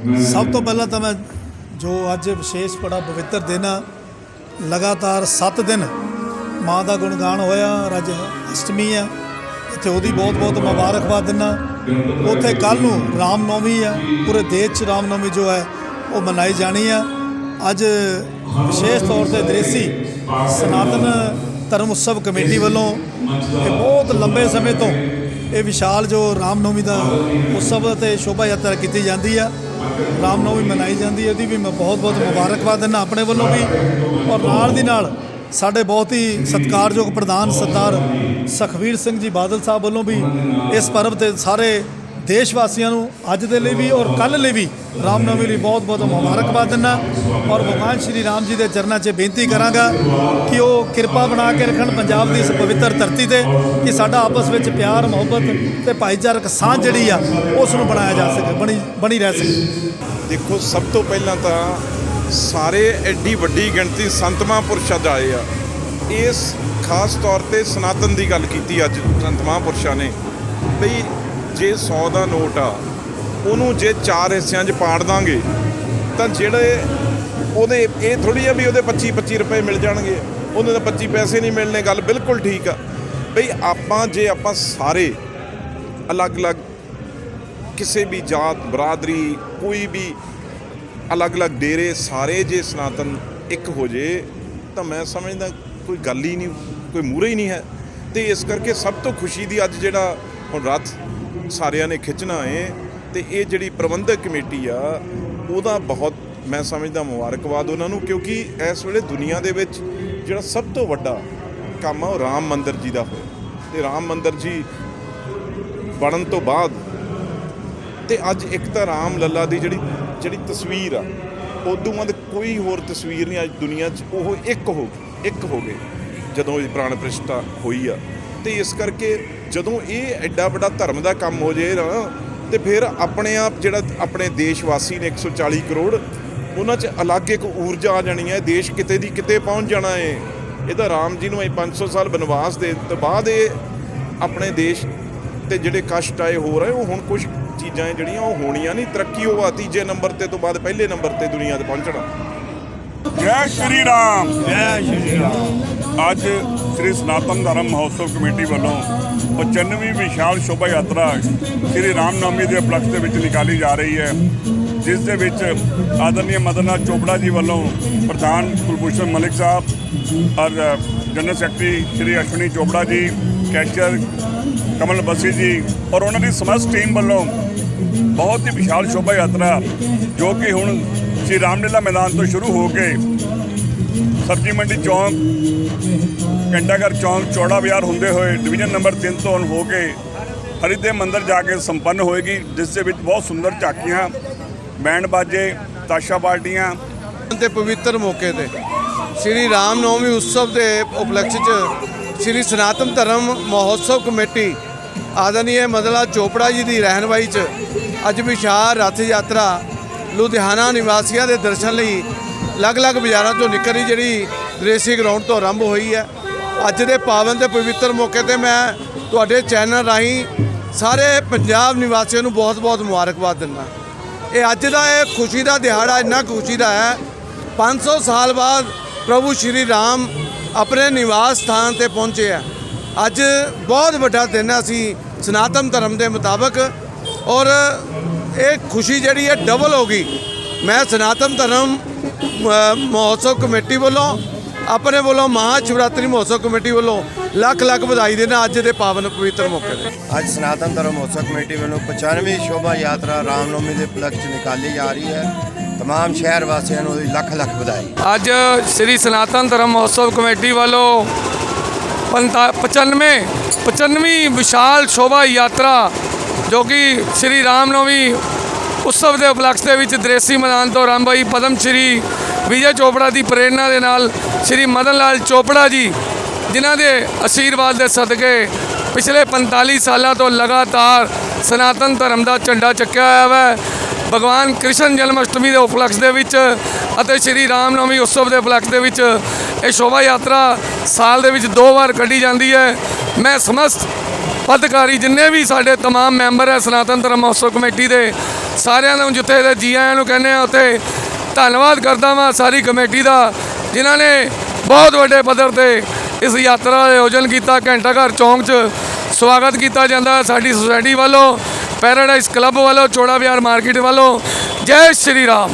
ਸਭ ਤੋਂ ਪਹਿਲਾਂ ਤਾਂ ਮੈਂ ਜੋ ਅੱਜ ਵਿਸ਼ੇਸ਼ ਬੜਾ ਪਵਿੱਤਰ ਦਿਨ ਆ, ਲਗਾਤਾਰ 7 ਦਿਨ ਮਾਂ ਦਾ ਗੁਣਗਾਨ ਹੋਇਆ, ਔਰ ਅੱਜ ਅਸ਼ਟਮੀ ਆ, ਇੱਥੇ ਉਹਦੀ ਬਹੁਤ ਬਹੁਤ ਮੁਬਾਰਕਬਾਦ ਦਿੰਦਾ। ਉੱਥੇ ਕੱਲ ਨੂੰ ਰਾਮ ਨੌਮੀ ਆ, ਪੂਰੇ ਦੇਸ਼ 'ਚ ਰਾਮ ਨੌਮੀ ਜੋ ਹੈ, ਉਹ ਮਨਾਈ ਜਾਣੀ ਆ। ਅੱਜ ਵਿਸ਼ੇਸ਼ ਤੌਰ ਤੇ ਦ੍ਰੇਸੀ ਸਨਾਤਨ ਧਰਮ ਉਤਸਵ ਕਮੇਟੀ ਵੱਲੋਂ ਇਹ ਬਹੁਤ ਲੰਬੇ ਸਮੇਂ ਤੋਂ ਇਹ ਵਿਸ਼ਾਲ ਜੋ ਰਾਮ ਨੌਮੀ ਦਾ ਉਤਸਵ ਤੇ ਸ਼ੋਭਾ ਯਾਤਰਾ ਕੀਤੀ ਜਾਂਦੀ ਆ। ਰਾਮਨੌਮੀ ਮਨਾਈ ਜਾਂਦੀ ਹੈ ਉਹਦੀ ਵੀ ਮੈਂ ਬਹੁਤ ਬਹੁਤ ਮੁਬਾਰਕਬਾਦ ਦਿੰਦਾ ਆਪਣੇ ਵੱਲੋਂ ਵੀ। ਔਰ ਨਾਲ ਦੀ ਨਾਲ ਸਾਡੇ ਬਹੁਤ ਹੀ ਸਤਿਕਾਰਯੋਗ ਪ੍ਰਧਾਨ ਸਰਦਾਰ ਸਖਵੀਰ ਸਿੰਘ ਜੀ ਬਾਦਲ ਸਾਹਿਬ ਵੱਲੋਂ ਵੀ ਇਸ ਪਰਬ ਤੇ ਸਾਰੇ ਦੇਸ਼ ਵਾਸੀਆਂ ਨੂੰ ਅੱਜ ਦੇ ਲਈ ਵੀ ਔਰ ਕੱਲ ਲਈ ਵੀ ਰਾਮ ਲਈ ਬਹੁਤ ਬਹੁਤ ਮੁਬਾਰਕਬਾਦ ਦਿੰਦਾ ਔਰ ਭਗਵਾਨ ਸ਼੍ਰੀ ਰਾਮ ਜੀ ਦੇ ਚਰਨਾਂ 'ਚ ਬੇਨਤੀ ਕਰਾਂਗਾ ਕਿ ਉਹ ਕਿਰਪਾ ਬਣਾ ਕੇ ਰੱਖਣ ਪੰਜਾਬ ਦੀ ਇਸ ਪਵਿੱਤਰ ਧਰਤੀ ਤੇ ਕਿ ਸਾਡਾ ਆਪਸ ਵਿੱਚ ਪਿਆਰ, ਮੁਹੱਬਤ ਤੇ ਭਾਈਚਾਰਕ ਸਾਂਝ ਜਿਹੜੀ ਆ, ਉਸ ਨੂੰ ਬਣਾਇਆ ਜਾ ਸਕੇ, ਬਣੀ ਬਣੀ ਰਹਿ ਸਕੇ। ਦੇਖੋ, ਸਭ ਤੋਂ ਪਹਿਲਾਂ ਤਾਂ ਸਾਰੇ ਐਡੀ ਵੱਡੀ ਗਿਣਤੀ ਸੰਤ ਮਹਾਂਪੁਰਸ਼ਾਂ ਦਾ ਆਏ ਆ। ਇਸ ਖਾਸ ਤੌਰ ਤੇ ਸਨਾਤਨ ਦੀ ਗੱਲ ਕੀਤੀ ਅੱਜ ਸੰਤ ਮਹਾਂਪੁਰਸ਼ਾਂ ਨੇ। ਬਈ ਜੇ 100 ਦਾ ਨੋਟ ਆ, ਉਹਨੂੰ ਜੇ ਚਾਰ ਹਿੱਸਿਆਂ 'ਚ ਪਾੜ ਦਾਂਗੇ, ਤਾਂ ਜਿਹੜੇ ਉਹਦੇ, ਇਹ ਥੋੜੀ ਆ ਵੀ ਉਹਦੇ 25 25 ਰੁਪਏ ਮਿਲ ਜਾਣਗੇ। ਉਹਦੇ ਤਾਂ 25 ਪੈਸੇ ਨਹੀਂ ਮਿਲਣੇ, ਗੱਲ ਬਿਲਕੁਲ ਠੀਕ ਆ। ਬਈ ਆਪਾਂ ਜੇ ਆਪਾਂ ਸਾਰੇ ਅਲੱਗ-ਅਲੱਗ ਕਿਸੇ ਵੀ ਜਾਤ, ਬਰਾਦਰੀ, ਕੋਈ ਵੀ ਅਲੱਗ-ਅਲੱਗ ਡੇਰੇ ਸਾਰੇ ਜੇ ਸਨਾਤਨ ਇੱਕ ਹੋ ਜੇ, ਤਾਂ ਮੈਂ ਸਮਝਦਾ ਕੋਈ ਗੱਲ ਹੀ ਨਹੀਂ, ਕੋਈ ਮੂਰੇ ਹੀ ਨਹੀਂ ਹੈ। ਤੇ ਇਸ ਕਰਕੇ ਸਭ ਤੋਂ ਖੁਸ਼ੀ ਦੀ ਅੱਜ ਜਿਹੜਾ ਹੁਣ ਰੱਥ ਸਾਰਿਆਂ ਨੇ ਖਿੱਚਣਾ ਏ ਤੇ ਇਹ ਜਿਹੜੀ ਪ੍ਰਬੰਧਕ ਕਮੇਟੀ ਆ, ਉਹਦਾ ਬਹੁਤ ਮੈਂ ਸਮਝਦਾ ਮੁਬਾਰਕਬਾਦ ਉਹਨਾਂ ਨੂੰ, ਕਿਉਂਕਿ ਇਸ ਵੇਲੇ ਦੁਨੀਆ ਦੇ ਵਿੱਚ ਜਿਹੜਾ ਸਭ ਤੋਂ ਵੱਡਾ ਕੰਮ ਆ, ਉਹ ਰਾਮ ਮੰਦਰ ਜੀ ਦਾ ਹੋਇਆ। ਤੇ ਰਾਮ ਮੰਦਰ ਜੀ ਬਣਨ ਤੋਂ ਬਾਅਦ ਤੇ ਅੱਜ ਇੱਕ ਤਾਂ ਰਾਮ ਲੱਲਾ ਦੀ ਜਿਹੜੀ ਜਿਹੜੀ ਤਸਵੀਰ ਆ, ਉਦੋਂ ਬਾਅਦ ਕੋਈ ਹੋਰ ਤਸਵੀਰ ਨਹੀਂ ਅੱਜ ਦੁਨੀਆ 'ਚ, ਉਹ ਇੱਕ ਹੋ ਇੱਕ ਹੋ ਗਏ ਜਦੋਂ ਇਹ ਪ੍ਰਾਣ ਪ੍ਰਸ਼ਟਾ ਹੋਈ ਆ। ਤੇ ਇਸ ਕਰਕੇ ਜਦੋਂ ਇਹ ਐਡਾ ਵੱਡਾ ਧਰਮ ਦਾ ਕੰਮ ਹੋ ਜੇ ਨਾ ਤੇ ਫਿਰ ਆਪਣੇ ਆਪ ਜਿਹੜਾ ਆਪਣੇ ਦੇਸ਼ ਵਾਸੀ ਨੇ 140 ਕਰੋੜ ਉਹਨਾਂ 'ਚ ਅਲੱਗ ਇੱਕ ਊਰਜਾ ਆ ਜਾਣੀ ਹੈ ਦੇਸ਼ ਕਿਤੇ ਦੀ ਕਿਤੇ ਪਹੁੰਚ ਜਾਣਾ ਹੈ ਇਹਦਾ ਰਾਮ ਜੀ ਨੂੰ ਇਹ 500 ਸਾਲ ਬਨਵਾਸ ਦੇ ਤੋਂ ਬਾਅਦ ਇਹ ਆਪਣੇ ਦੇਸ਼ ਤੇ ਜਿਹੜੇ ਕਸ਼ਟ ਆਏ ਹੋ ਰਹੇ ਉਹ ਹੁਣ ਕੁਝ ਚੀਜ਼ਾਂ ਜਿਹੜੀਆਂ ਉਹ ਹੋਣੀਆਂ ਨਹੀਂ। ਤਰੱਕੀ ਉਹ ਆ ਤੀਜੇ ਨੰਬਰ ਤੇ ਤੋਂ ਬਾਅਦ ਪਹਿਲੇ ਨੰਬਰ ਤੇ ਦੁਨੀਆ ਤੇ ਪਹੁੰਚਣਾ। ਜੈ ਸ਼੍ਰੀ ਰਾਮ। ਜੈ ਸ਼੍ਰੀ ਰਾਮ। ਅੱਜ ਸ੍ਰੀ ਸਨਾਤਨ ਧਰਮ ਮਹੋਤਸਵ ਕਮੇਟੀ ਵੱਲੋਂ 95ਵੀਂ ਵਿਸ਼ਾਲ ਸ਼ੋਭਾ ਯਾਤਰਾ ਸ੍ਰੀ ਰਾਮਨਵੀ ਦੇ ਉਪਲਕਸ਼ ਦੇ ਵਿੱਚ ਨਿਕਾਲੀ ਜਾ ਰਹੀ ਹੈ, ਜਿਸ ਦੇ ਵਿੱਚ ਆਦਰਨੀय ਮਦਨਨਾਥ ਚੋਪੜਾ ਜੀ ਵੱਲੋਂ ਪ੍ਰਧਾਨ ਕੁਲਭੂਸ਼ਣ ਮਲਿਕ ਸਾਹਿਬ ਔਰ general secretary Shri Ashwani Chopra ji, cashier Kamal Bassi ਜੀ ਔਰ ਉਹਨਾਂ ਦੀ ਸਮਸਤ ਟੀਮ ਵੱਲੋਂ ਬਹੁਤ ਹੀ ਵਿਸ਼ਾਲ ਸ਼ੋਭਾ ਯਾਤਰਾ ਜੋ ਕਿ ਹੁਣ ਸ਼੍ਰੀ ਰਾਮਲੀਲਾ ਮੈਦਾਨ ਤੋਂ ਸ਼ੁਰੂ ਹੋ ਕੇ ਸਬਜ਼ੀ ਮੰਡੀ ਚੌਂਕ, ਘੰਟਾਘਰ ਚੌਂਕ, ਚੌੜਾ ਬਾਜ਼ਾਰ ਹੁੰਦੇ ਹੋਏ ਡਿਵੀਜ਼ਨ ਨੰਬਰ 3 ਤੋਂ ਹੋ ਕੇ ਹਰਿਦੇ ਮੰਦਰ ਜਾ ਕੇ ਸੰਪੰਨ ਹੋਏਗੀ, ਜਿਸ ਦੇ ਵਿੱਚ ਬਹੁਤ ਸੁੰਦਰ ਝਾਕੀਆਂ, ਬੈਂਡ ਬਾਜੇ, ਤਾਸ਼ਾ ਪਾਰਟੀਆਂ ਤੇ ਪਵਿੱਤਰ ਮੌਕੇ ਤੇ ਸ੍ਰੀ ਰਾਮ ਨੌਮੀ ਉਤਸਵ ਦੇ ਉਪਲਕਸ਼ 'ਚ ਸ੍ਰੀ ਸਨਾਤਨ ਧਰਮ ਮਹੋਤਸਵ ਕਮੇਟੀ ਆਦਰਨੀय ਮਦਲਾ ਚੋਪੜਾ ਜੀ ਦੀ ਰਹਿਨਵਾਈ 'ਚ ਅੱਜ ਵਿਸ਼ਾਲ ਰਥ ਯਾਤਰਾ ਲੁਧਿਆਣਾ ਨਿਵਾਸੀਆਂ ਦੇ ਦਰਸ਼ਨ ਲਈ ਅਲੱਗ-ਅਲੱਗ ਬਾਜ਼ਾਰਾਂ ਤੋਂ ਨਿਕਲ ਰਹੀ ਜਿਹੜੀ ਰੇਸੀ ਗਰਾਊਂਡ ਤੋਂ ਆਰੰਭ ਹੋਈ ਹੈ। ਅੱਜ ਦੇ ਪਾਵਨ ਤੇ ਪਵਿੱਤਰ ਮੌਕੇ ਤੇ ਮੈਂ ਤੁਹਾਡੇ ਚੈਨਲ ਰਾਹੀਂ ਸਾਰੇ ਪੰਜਾਬ ਨਿਵਾਸੀਆਂ ਨੂੰ ਬਹੁਤ-ਬਹੁਤ ਮੁਬਾਰਕਬਾਦ ਦਿੰਦਾ। ਇਹ ਅੱਜ ਦਾ ਇਹ ਖੁਸ਼ੀ ਦਾ ਦਿਹਾੜਾ ਇੰਨਾ ਖੁਸ਼ੀ ਦਾ ਹੈ 500 ਸਾਲ ਬਾਅਦ ਪ੍ਰਭੂ ਸ਼੍ਰੀ ਰਾਮ ਆਪਣੇ ਨਿਵਾਸ ਸਥਾਨ ਤੇ ਪਹੁੰਚੇ ਆ। ਅੱਜ ਬਹੁਤ ਵੱਡਾ ਦਿਨ ਹੈ ਅਸੀਂ ਸਨਾਤਨ ਧਰਮ ਦੇ ਮੁਤਾਬਕ ਔਰ ਇਹ ਖੁਸ਼ੀ ਜਿਹੜੀ ਹੈ ਡਬਲ ਹੋ ਗਈ। ਮੈਂ ਸਨਾਤਨ ਧਰਮ ਅ, ਮਹੋਤਸਵ ਕਮੇਟੀ ਵੱਲੋਂ ਆਪਣੇ ਵੱਲੋਂ ਮਹਾ ਸ਼ਿਵਰਾਤਰੀ ਮਹੋਤਸਵ ਕਮੇਟੀ ਵੱਲੋਂ ਲੱਖ ਲੱਖ ਵਧਾਈ ਦੇਣਾ ਅੱਜ ਦੇ ਪਾਵਨ ਪਵਿੱਤਰ ਮੌਕੇ ਤੇ ਅੱਜ ਸਨਾਤਨ ਧਰਮ ਮਹੋਤਸਵ ਕਮੇਟੀ ਵੱਲੋਂ 95ਵੀਂ ਸ਼ੋਭਾ ਯਾਤਰਾ ਰਾਮਨੌਮੀ ਦੇ ਉਪਲਕਸ਼ 'ਚ ਨਿਕਾਲੀ ਜਾ ਰਹੀ ਹੈ तमाम ਸ਼ਹਿਰ ਵਾਸੀਆਂ ਨੂੰ ਉਹਦੀ ਲੱਖ ਲੱਖ ਵਧਾਈ ਅੱਜ ਸ੍ਰੀ ਸਨਾਤਨ ਧਰਮ ਮਹੋਤਸਵ ਕਮੇਟੀ ਵੱਲੋਂ 95 95ਵੀਂ ਵਿਸ਼ਾਲ ਸ਼ੋਭਾ ਯਾਤਰਾ ਜੋ ਕਿ ਸ੍ਰੀ ਰਾਮਨਵਮੀ ਉਤਸਵ ਦੇ ਉਪਲਕਸ਼ ਦੇ ਵਿੱਚ ਦ੍ਰੇਸੀ ਮੈਦਾਨ ਤੋਂ ਆਰੰਭ ਹੋਈ ਪਦਮ ਸ਼੍ਰੀ ਵਿਜੇ ਚੋਪੜਾ ਦੀ ਪ੍ਰੇਰਣਾ ਦੇ ਨਾਲ ਸ੍ਰੀ ਮਦਨ ਲਾਲ ਚੋਪੜਾ ਜੀ ਜਿਨ੍ਹਾਂ ਦੇ ਆਸ਼ੀਰਵਾਦ ਦੇ ਸਦਕੇ ਪਿਛਲੇ 45 ਸਾਲਾਂ ਤੋਂ ਲਗਾਤਾਰ ਸਨਾਤਨ ਧਰਮ ਦਾ ਝੰਡਾ ਚੱਕਿਆ ਹੋਇਆ ਹੈ ਭਗਵਾਨ ਕ੍ਰਿਸ਼ਨ ਜਨਮ ਅਸ਼ਟਮੀ ਦੇ ਉਪਲਕਸ਼ ਦੇ ਵਿੱਚ ਅਤੇ ਸ਼੍ਰੀ ਰਾਮ ਨਵਮੀ ਉਤਸਵ ਦੇ ਉਪਲਕਸ਼ ਦੇ ਵਿੱਚ ਇਹ ਸ਼ੋਭਾ ਯਾਤਰਾ ਸਾਲ ਦੇ ਵਿੱਚ ਦੋ ਵਾਰ ਕੱਢੀ ਜਾਂਦੀ ਹੈ ਮੈਂ ਸਮਸਤ ਪਦਕਾਰੀ ਜਿੰਨੇ ਵੀ ਸਾਡੇ तमाम ਮੈਂਬਰ ਹੈ ਸਨਾਤਨ ਧਰਮ ਮਹੋਤਸਵ ਕਮੇਟੀ ਦੇ ਸਾਰਿਆਂ ਨੂੰ ਜਿੱਥੇ ਦੇ ਜੀ ਆਇਆਂ ਨੂੰ ਕਹਿੰਦੇ ਆ ਉੱਥੇ ਧੰਨਵਾਦ ਕਰਦਾ ਵਾਂ ਸਾਰੀ ਕਮੇਟੀ ਦਾ, ਜਿਨ੍ਹਾਂ ਨੇ ਬਹੁਤ ਵੱਡੇ ਪੱਧਰ ਤੇ ਇਸ ਯਾਤਰਾ ਦਾ ਆਯੋਜਨ ਕੀਤਾ, ਘੰਟਾ ਘਰ ਚੌਂਕ 'ਚ ਸਵਾਗਤ ਕੀਤਾ ਜਾਂਦਾ ਸਾਡੀ ਸੁਸਾਇਟੀ ਵੱਲੋਂ ਪੈਰਾਡਾਈਸ ਕਲੱਬ ਵੱਲੋਂ, ਚੋੜਾ ਬਿਹਾਰ ਮਾਰਕੀਟ ਵੱਲੋਂ। ਜੈ ਸ਼੍ਰੀ ਰਾਮ।